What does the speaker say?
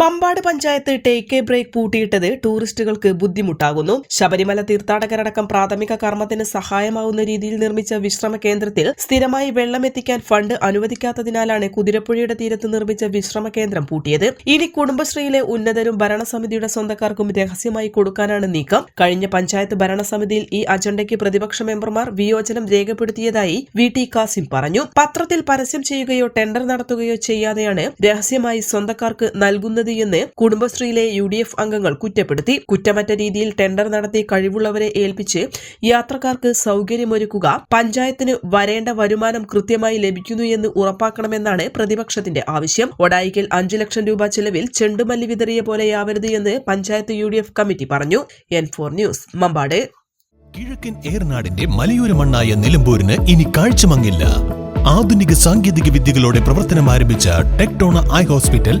Mambad panchayat take a break പൂട്ടിയിട്ടത് ടൂറിസ്റ്റുകൾക്ക് ബുദ്ധിമുട്ടാകുന്നു. ശബരിമല തീർത്ഥാടകരടക്കം പ്രാഥമിക കർമ്മത്തിന് സഹായമാവുന്ന രീതിയിൽ നിർമ്മിച്ച വിശ്രമ കേന്ദ്രത്തിൽ സ്ഥിരമായി വെള്ളം എത്തിക്കാൻ ഫണ്ട് അനുവദിക്കാത്തതിനാലാണ് കുതിരപ്പുഴയുടെ തീരത്ത് നിർമ്മിച്ച വിശ്രമ കേന്ദ്രം പൂട്ടിയത്. ഇനി കുടുംബശ്രീയിലെ ഉന്നതരും ഭരണസമിതിയുടെ സ്വന്തക്കാർക്കും രഹസ്യമായി കൊടുക്കാനാണ് നീക്കം. കഴിഞ്ഞ പഞ്ചായത്ത് ഭരണസമിതിയിൽ ഈ അജണ്ടയ്ക്ക് പ്രതിപക്ഷ മെമ്പർമാർ വിയോജനം രേഖപ്പെടുത്തിയതായി വി ടി കാസിം പറഞ്ഞു. പത്രത്തിൽ പരസ്യം ചെയ്യുകയോ ടെൻഡർ നടത്തുകയോ ചെയ്യാതെയാണ് രഹസ്യമായി സ്വന്തക്കാർക്ക് നൽകുന്നത് എന്ന് കുടുംബശ്രീയിലെ യു ഡി എഫ് അംഗങ്ങൾ കുറ്റപ്പെടുത്തി. കുറ്റമറ്റ രീതിയിൽ ടെൻഡർ നടത്തി കഴിവുള്ളവരെ ഏൽപ്പിച്ച് യാത്രക്കാർക്ക് സൗകര്യമൊരുക്കുക പഞ്ചായത്തിന് വരേണ്ട വരുമാനം കൃത്യമായി ലഭിക്കുന്നു എന്ന് ഉറപ്പാക്കണമെന്നാണ് പ്രതിപക്ഷത്തിന്റെ ആവശ്യം. ഒടായിക്കൽ അഞ്ചു ലക്ഷം രൂപ ചെലവിൽ ചെണ്ടുമല്ലി വിതറിയ പോലെയാവരുത് എന്ന് പഞ്ചായത്ത് യു കമ്മിറ്റി പറഞ്ഞു. N four news Mambad. കിഴക്കൻ ഏർനാടിന്റെ മലയോര മണ്ണായ നിലമ്പൂരിന് ഇനി കാഴ്ചമങ്ങില്ല. ആധുനിക സാങ്കേതിക വിദ്യകളോടെ പ്രവർത്തനം ആരംഭിച്ച ടെക്ടോണ ഐ ഹോസ്പിറ്റൽ